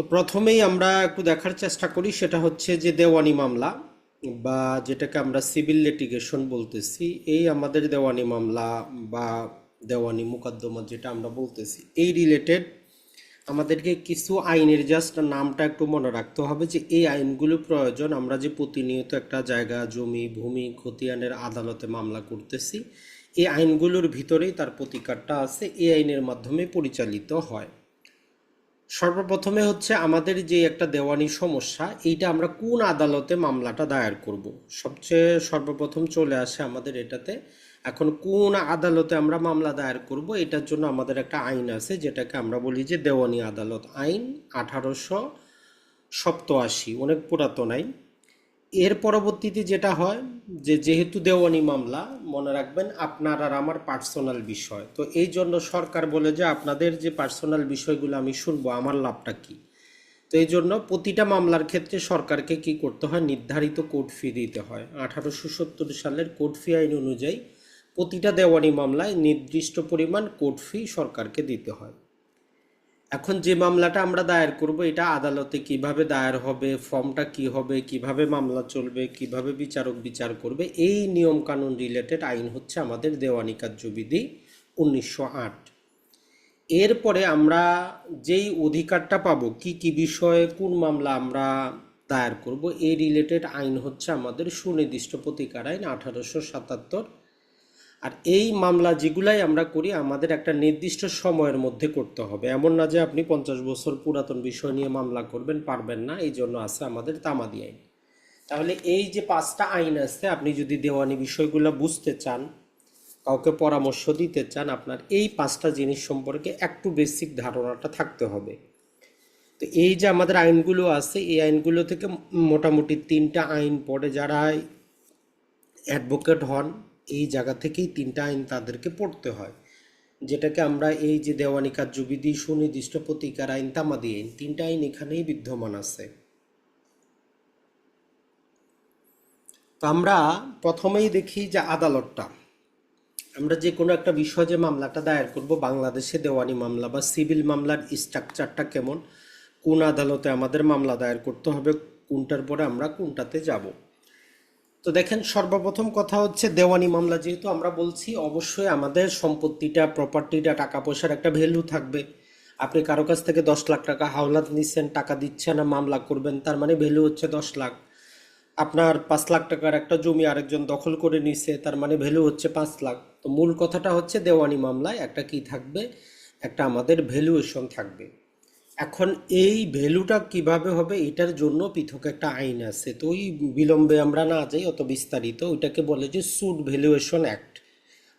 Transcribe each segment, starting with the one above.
তো প্রথমেই আমরা একটু দেখার চেষ্টা করি, সেটা হচ্ছে যে দেওয়ানি মামলা বা যেটাকে আমরা সিভিল লিটিগেশন বলতেছি। এই আমাদের দেওয়ানি মামলা বা দেওয়ানি মোকদ্দমা যেটা আমরা বলতেছি, এই রিলেটেড আমাদেরকে কিছু আইনের জাস্ট নামটা একটু মনে রাখতে হবে যে এই আইনগুলো প্রয়োজন। আমরা যে প্রতিনিয়ত একটা জায়গা, জমি, ভূমি, খতিয়ানের আদালতে মামলা করতেছি, এই আইনগুলোর ভিতরেই তার প্রতিকারটা আছে, এই আইনের মাধ্যমে পরিচালিত হয়। সর্বপ্রথমে হচ্ছে আমাদের যে একটা দেওয়ানি সমস্যা, এইটা আমরা কোন আদালতে মামলাটা দায়ের করব? সবচেয়ে সর্বপ্রথম চলে আসে আমাদের এটাতে, এখন কোন আদালতে আমরা মামলা দায়ের করব? এটার জন্য আমাদের একটা আইন আছে, যেটাকে আমরা বলি যে দেওয়ানি আদালত আইন আঠারোশো সপ্তআশি, অনেক পুরাতন আইন। এর পরবর্তীতে যেটা হয়, যে যেহেতু দেওয়ানি মামলা, মনে রাখবেন আপনার আর আমার পার্সোনাল বিষয়। তো এই জন্য সরকার বলে যে আপনাদের যে পার্সোনাল বিষয়গুলো আমি শুনব, আমার লাভটা কি? তো এই জন্য প্রতিটা মামলার ক্ষেত্রে সরকারকে কি করতে হয়, নির্ধারিত কোর্ট ফি দিতে হয়। আঠারোশো সত্তর সালের কোর্ট ফি আইন অনুযায়ী প্রতিটা দেওয়ানি মামলায় নির্দিষ্ট পরিমাণ কোর্ট ফি সরকারকে দিতে হয়। এখন যে মামলাটা আমরা দায়ের করব, এটা আদালতে কীভাবে দায়ের হবে, ফর্মটা কি হবে, কীভাবে মামলা চলবে, কীভাবে বিচারক বিচার করবে, এই নিয়ম কানুন রিলেটেড আইন হচ্ছে আমাদের দেওয়ানি কার্যবিধি উনিশশো আট। এরপরে আমরা যেই অধিকারটা পাবো, কি কি বিষয়ে কোন মামলা আমরা দায়ের করব, এই রিলেটেড আইন হচ্ছে আমাদের সুনির্দিষ্ট প্রতিকার আইন আঠারোশো সাতাত্তর আর এই মামলা যেগুলাই আমরা করি, আমাদের একটা নির্দিষ্ট সময়ের মধ্যে করতে হবে। এমন না যে আপনি পঞ্চাশ বছর পুরাতন বিষয় নিয়ে মামলা করবেন, পারবেন না, এই জন্য আছে আমাদের তামাদি আইন। তাহলে এই যে পাঁচটা আইন আছে, আপনি যদি দেওয়ানি বিষয়গুলো বুঝতে চান, কাউকে পরামর্শ দিতে চান, আপনার এই পাঁচটা জিনিস সম্পর্কে একটু বেসিক ধারণাটা থাকতে হবে। তো এই যে আমাদের আইনগুলো আছে, এই আইনগুলো থেকে মোটামুটি তিনটা আইন পড়ে যারা অ্যাডভোকেট হন এই জায়গা থেকেই তিনটা আইন তাদেরকে পড়তে হয়। যেটাকে আমরা এই যে দেওয়ানি কার্যবিধি সুনির্দিষ্ট প্রতিকার আইন তামাদি আইন তিনটা আইন এখানেই বিদ্যমান আছে। তো আমরা প্রথমেই দেখি যে আদালতটা। আমরা যে কোনো একটা বিষয় যে মামলাটা দায়ের করব, বাংলাদেশে দেওয়ানি মামলা বা সিভিল মামলার স্ট্রাকচারটা কেমন, কোন আদালতে আমাদের মামলা দায়ের করতে হবে, কোনটার পরে আমরা কোনটাতে যাব। তো দেখেন, সর্বপ্রথম কথা হচ্ছে দেওয়ানি মামলা। যেহেতু আমরা বলছি, অবশ্যই আমাদের সম্পত্তিটা প্রপার্টিটা টাকা পয়সার একটা ভ্যালু থাকবে। আপনি কারও কাছ থেকে দশ লাখ টাকা হাওলাত নিচ্ছেন টাকা দিচ্ছেন না মামলা করবেন, তার মানে ভ্যালু হচ্ছে দশ লাখ। আপনার পাঁচ লাখ টাকার একটা জমি আরেকজন দখল করে নিছে, তার মানে ভ্যালু হচ্ছে পাঁচ লাখ। তো মূল কথাটা হচ্ছে দেওয়ানি মামলায় একটা কি থাকবে? একটা আমাদের ভ্যালুয়েশন থাকবে। এখন এই ভ্যালুটা কীভাবে হবে, এটার জন্য পৃথক একটা আইন আছে। তো ওই বিলম্বে আমরা না যাই, অত বিস্তারিত, ওইটাকে বলে যে সুট ভ্যালুয়েশন অ্যাক্ট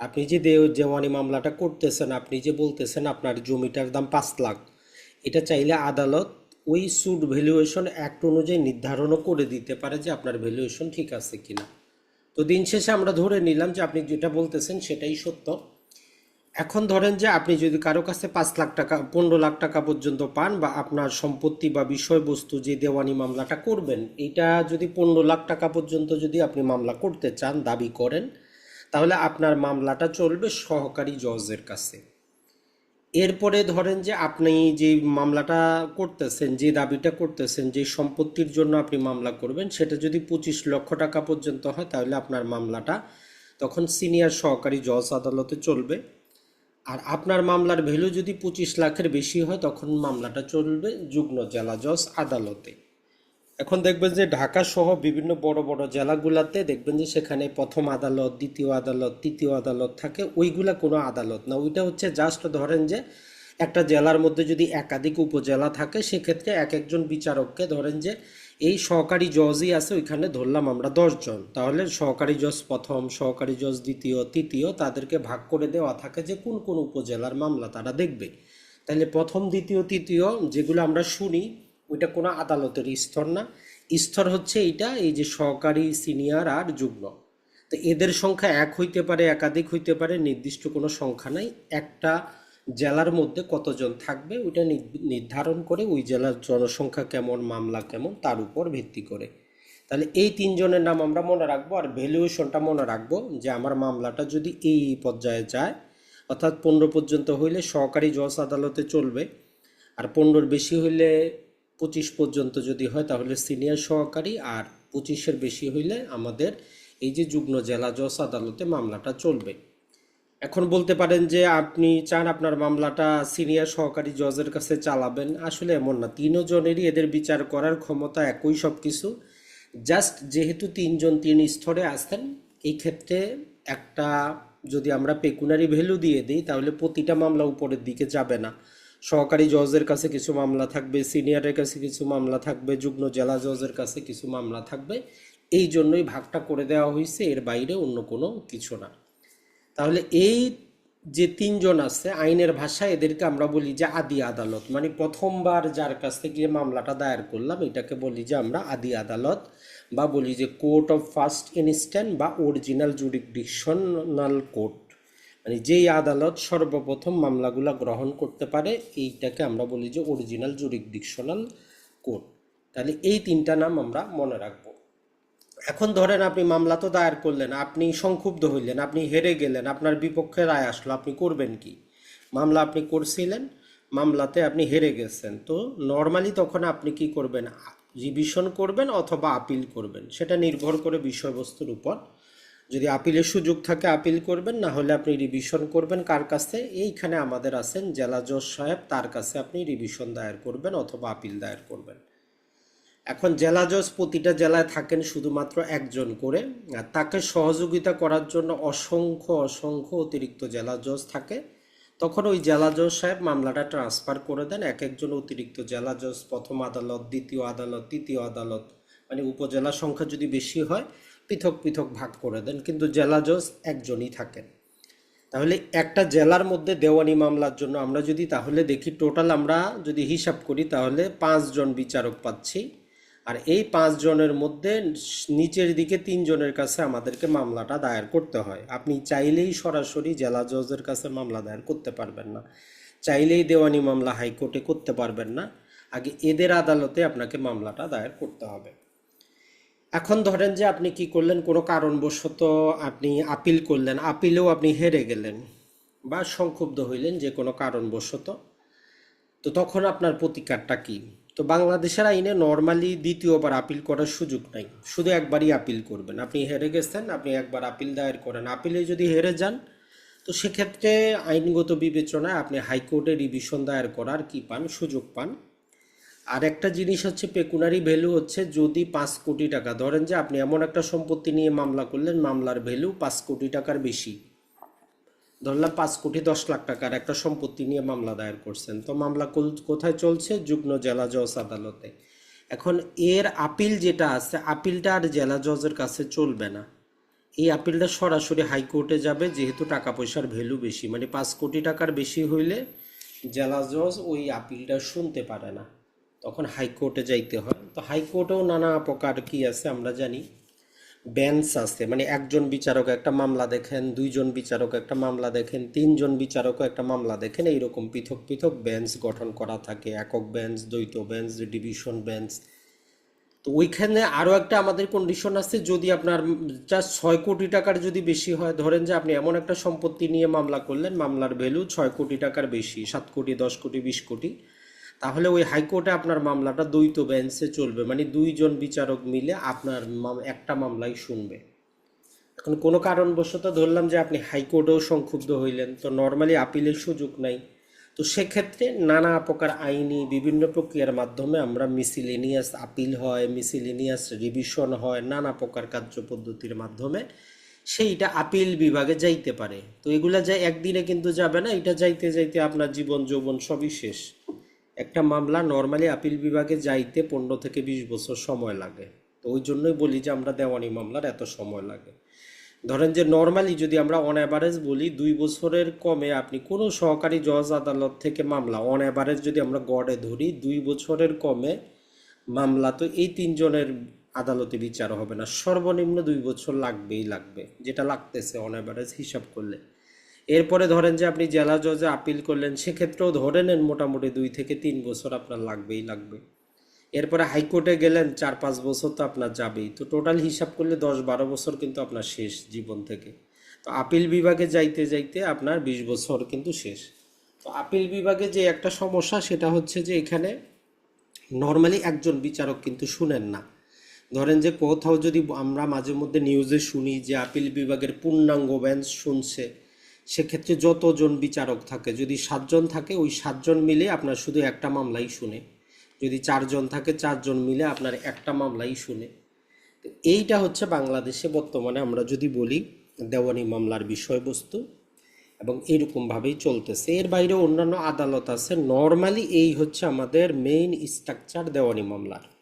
আপনি যে দেওয়ানি মামলাটা করতেছেন, আপনি যে বলতেছেন আপনার জমিটার দাম পাঁচ লাখ, এটা চাইলে আদালত ওই সুট ভ্যালুয়েশন অ্যাক্ট অনুযায়ী নির্ধারণও করে দিতে পারে যে আপনার ভ্যালুয়েশন ঠিক আছে কিনা। তো দিন শেষে আমরা ধরে নিলাম যে আপনি যেটা বলতেছেন সেটাই সত্য। এখন ধরেন যে আপনি যদি কারও কাছে পাঁচ লাখ টাকা, পনেরো লাখ টাকা পর্যন্ত পান বা আপনার সম্পত্তি বা বিষয়বস্তু যে দেওয়ানি মামলাটা করবেন, এটা যদি পনেরো লাখ টাকা পর্যন্ত যদি আপনি মামলা করতে চান, দাবি করেন, তাহলে আপনার মামলাটা চলবে সহকারী জজের কাছে। এরপরে ধরেন যে আপনি যে মামলাটা করতেছেন, যে দাবিটা করতেছেন, যে সম্পত্তির জন্য আপনি মামলা করবেন, সেটা যদি পঁচিশ লক্ষ টাকা পর্যন্ত হয়, তাহলে আপনার মামলাটা তখন সিনিয়র সহকারী জজ আদালতে চলবে। আর আপনার মামলার ভ্যালু যদি পঁচিশ লাখের বেশি হয়, তখন মামলাটা চলবে যুগ্ম জেলা জজ আদালতে। এখন দেখবেন যে ঢাকা সহ বিভিন্ন বড় বড় জেলাগুলাতে দেখবেন যে সেখানে প্রথম আদালত, দ্বিতীয় আদালত, তৃতীয় আদালত থাকে, ওইগুলা কোনো আদালত না। ওইটা হচ্ছে জাস্ট ধরেন যে একটা জেলার মধ্যে যদি একাধিক উপজেলা থাকে, সেক্ষেত্রে এক একজন বিচারককে ধরেন যে এই সহকারী জজই আছে, ওইখানে ধরলাম আমরা দশজন তাহলে সহকারী জজ প্রথম, সহকারী জজ দ্বিতীয়, তৃতীয় তাদেরকে ভাগ করে দেওয়া থাকে যে কোন কোন উপজেলার মামলা তারা দেখবে। তাহলে প্রথম, দ্বিতীয়, তৃতীয় যেগুলো আমরা শুনি, ওইটা কোনো আদালতের স্তর না। স্তর হচ্ছে এইটা, এই যে সহকারী সিনিয়র আর যুগ্ম। তো এদের সংখ্যা এক হইতে পারে, একাধিক হইতে পারে, নির্দিষ্ট কোনো সংখ্যা নাই। একটা জেলার মধ্যে কতজন থাকবে, ওইটা নির- নির্ধারণ করে ওই জেলার জনসংখ্যা কেমন, মামলা কেমন, তার উপর ভিত্তি করে। তাহলে এই তিনজনের নাম আমরা মনে রাখব, আর ভ্যালুয়েশনটা মনে রাখব যে আমার মামলাটা যদি এই পর্যায়ে যায়, অর্থাৎ পনেরো পর্যন্ত হইলে সহকারী জজ আদালতে চলবে, আর পনেরোর বেশি হইলে পঁচিশ পর্যন্ত যদি হয় তাহলে সিনিয়র সহকারী, আর পঁচিশের বেশি হইলে আমাদের এই যে যুগ্ম জেলা জজ আদালতে মামলাটা চলবে। এখন বলতে পারেন যে আপনি চান আপনার মামলাটা সিনিয়র সহকারী জজের কাছে চালাবেন। আসলে এমন না তিনও জনেরই এদের বিচার করার ক্ষমতা একই সব কিছু জাস্ট যেহেতু তিনজন তিন স্তরে আসতেন এই ক্ষেত্রে একটা যদি আমরা পেকুনারি ভ্যালু দিয়ে দিই, তাহলে প্রতিটা মামলা উপরের দিকে যাবে না। সহকারী জজের কাছে কিছু মামলা থাকবে, সিনিয়রের কাছে কিছু মামলা থাকবে, যুগ্ম জেলা জজের কাছে কিছু মামলা থাকবে। এই জন্যই ভাগটা করে দেওয়া হয়েছে, এর বাইরে অন্য কোনো কিছু না। তাহলে এই যে তিনজন আছে, আইনের ভাষায় এদেরকে আমরা বলি যে আদি আদালত। মানে প্রথমবার যার কাছ থেকে মামলাটা দায়ের করলাম, এটাকে বলি যে আমরা আদি আদালত বা বলি যে কোর্ট অফ ফার্স্ট ইনস্ট্যান্ট বা অরিজিনাল জুডিকডিকশনাল কোর্ট। মানে যেই আদালত সর্বপ্রথম মামলাগুলো গ্রহণ করতে পারে, এইটাকে আমরা বলি যে অরিজিনাল জুডিকডিকশনাল কোর্ট। তাহলে এই তিনটা নাম আমরা মনে রাখব। এখন ধরেন আপনি মামলা তো দায়ের করলেন, আপনি সংক্ষুব্ধ হইলেন, আপনি হেরে গেলেন, আপনার বিপক্ষে রায় আসলো, আপনি করবেন কি? মামলা আপনি করছিলেন, মামলাতে আপনি হেরে গেছেন, তো নর্মালি তখন আপনি কি করবেন? রিভিশন করবেন অথবা আপিল করবেন, সেটা নির্ভর করে বিষয়বস্তুর উপর। যদি আপিলের সুযোগ থাকে আপিল করবেন, না হলে আপনি রিভিশন করবেন, কার কাছে? এইখানে আমাদের আছেন জেলা জজ সাহেব, তার কাছে আপনি রিভিশন দায়ের করবেন অথবা আপিল দায়ের করবেন। এখন জেলা জজ প্রতিটা জেলায় থাকেন শুধুমাত্র একজন করে। আর তাকে সহযোগিতা করার জন্য অসংখ্য অসংখ্য অতিরিক্ত জেলা জজ থাকে। তখন ওই জেলা জজ সাহেব মামলাটা ট্রান্সফার করে দেন। এক একজন অতিরিক্ত জেলা জজ প্রথম আদালত, দ্বিতীয় আদালত, তৃতীয় আদালত মানে উপজেলা সংখ্যা যদি বেশি হয়, পৃথক পৃথক ভাগ করে দেন। কিন্তু জেলা জজ একজনই থাকেন। তাহলে একটা জেলার মধ্যে দেওয়ানি মামলার জন্য আমরা যদি তাহলে দেখি টোটাল আমরা যদি হিসাব করি, তাহলে পাঁচজন বিচারক পাচ্ছি। আর এই পাঁচজনের মধ্যে নিচের দিকে তিনজনের কাছে আমাদেরকে মামলাটা দায়ের করতে হয়। আপনি চাইলেই সরাসরি জেলা জজের কাছে মামলা দায়ের করতে পারবেন না। চাইলেই দেওয়ানি মামলা হাইকোর্টে করতে পারবেন না। আগে এদের আদালতে আপনাকে মামলাটা দায়ের করতে হবে। এখন ধরেন যে আপনি কি করলেন, কোনো কারণবশত আপনি আপিল করলেন, আপিলেও আপনি হেরে গেলেন বা সংক্ষুব্ধ হইলেন যে কোনো কারণবশত, তো তখন আপনার প্রতিকারটা কি? তো বাংলাদেশের আইনে নর্মালি দ্বিতীয়বার আপিল করার সুযোগ নাই। শুধু একবারই আপিল করবেন। আপনি হেরে গেছেন, আপনি একবার আপিল দায়ের করেন। আপিলে যদি হেরে যান, তো সেক্ষেত্রে আইনগত বিবেচনায় আপনি হাইকোর্টে রিভিশন দায়ের করার কি পান? সুযোগ পান। আর একটা জিনিস হচ্ছে পেকুনারি ভ্যালু হচ্ছে যদি পাঁচ কোটি টাকা। ধরেন যে আপনি এমন একটা সম্পত্তি নিয়ে মামলা করলেন, মামলার ভ্যালু পাঁচ কোটি টাকার বেশি। ধরলাম পাঁচ কোটি দশ লাখ টাকার একটা সম্পত্তি নিয়ে মামলা দায়ের করছেন। তো মামলা কোথায় চলছে? যুগ্ম জেলা জজ আদালতে। এখন এর আপিল যেটা আছে, আপিলটা আর জেলা জজের কাছে চলবে না। এই আপিলটা সরাসরি হাইকোর্টে যাবে, যেহেতু টাকা পয়সার ভ্যালু বেশি। মানে পাঁচ কোটি টাকার বেশি হইলে জেলা জজ ওই আপিলটা শুনতে পারে না। তখন হাইকোর্টে যাইতে হয়। তো হাইকোর্টেও নানা প্রকার কি আছে আমরা জানি। বেঞ্চ আছে মানে একজন বিচারক একটা মামলা দেখেন, দুইজন বিচারক একটা মামলা দেখেন, তিনজন বিচারকও একটা মামলা দেখেন, এইরকম পৃথক পৃথক বেঞ্চ গঠন করা থাকে। একক বেঞ্চ দ্বৈত বেঞ্চ ডিভিশন বেঞ্চ তো ওইখানে আরও একটা আমাদের কন্ডিশন আছে, যদি আপনার জাস্ট ছয় কোটি টাকার যদি বেশি হয়, ধরেন যে আপনি এমন একটা সম্পত্তি নিয়ে মামলা করলেন, মামলার ভ্যালু ছয় কোটি টাকার বেশি, সাত কোটি, দশ কোটি, বিশ কোটি। তাহলে ওই হাইকোর্টে আপনার মামলাটা দ্বৈত বেঞ্চে চলবে। মানে দুইজন বিচারক মিলে আপনার একটা মামলাই শুনবে। এখন কোনো কারণবশত ধরলাম যে আপনি হাইকোর্টেও সংক্ষুব্ধ হইলেন, তো নর্মালি আপিলের সুযোগ নাই। তো সেক্ষেত্রে নানা প্রকার আইনি বিভিন্ন প্রক্রিয়ার মাধ্যমে আমরা মিসিলেনিয়াস আপিল হয় মিসিলেনিয়াস রিভিশন হয়, নানা প্রকার কার্য পদ্ধতির মাধ্যমে সেইটা আপিল বিভাগে যাইতে পারে। তো এগুলা যাই একদিনে কিন্তু যাবে না, এটা যাইতে যাইতে আপনার জীবন যৌবন সবই শেষ। একটা মামলা নর্মালি আপিল বিভাগে যাইতে পনেরো থেকে বিশ বছর সময় লাগে। তো ওই জন্যই বলি যে আমরা দেওয়ানি মামলার এত সময় লাগে। ধরেন যে নর্মালি যদি আমরা অন অ্যাভারেজ বলি দুই বছরের কমে আপনি কোনো সহকারী জজ আদালত থেকে মামলা অন অ্যাভারেজ যদি আমরা গড়ে ধরি দুই বছরের কমে মামলা তো এই তিনজনের আদালতে বিচার হবে না। সর্বনিম্ন দুই বছর লাগবেই লাগবে, যেটা লাগতেছে অন অ্যাভারেজ হিসাব করলে। এরপরে ধরেন যে আপনি জেলা জজে আপিল করলেন, সেক্ষেত্রেও ধরে নেন মোটামুটি দুই থেকে তিন বছর আপনার লাগবেই লাগবে। এরপরে হাইকোর্টে গেলেন, চার পাঁচ বছর তো আপনার যাবেই। তো টোটাল হিসাব করলে দশ বারো বছর কিন্তু আপনার শেষ জীবন থেকে। তো আপিল বিভাগে যাইতে যাইতে আপনার বিশ বছর কিন্তু শেষ। তো আপিল বিভাগে যে একটা সমস্যা, সেটা হচ্ছে যে এখানে নর্মালি একজন বিচারক কিন্তু শুনেন না। ধরেন যে কোথাও যদি আমরা মাঝে মধ্যে নিউজে শুনি যে আপিল বিভাগের পূর্ণাঙ্গ বেঞ্চ শুনছে সেক্ষেত্রে যতজন বিচারক থাকে, যদি সাতজন থাকে, ওই সাতজন মিলে আপনার শুধু একটা মামলাই শুনে। যদি চারজন থাকে, চারজন মিলে আপনার একটা মামলাই শুনে। এইটা হচ্ছে বাংলাদেশে বর্তমানে আমরা যদি বলি দেওয়ানি মামলার বিষয়বস্তু এবং এরকমভাবেই চলতেছে। এর বাইরে অন্যান্য আদালত আছে। নর্মালি এই হচ্ছে আমাদের মেইন স্ট্রাকচার দেওয়ানি মামলার।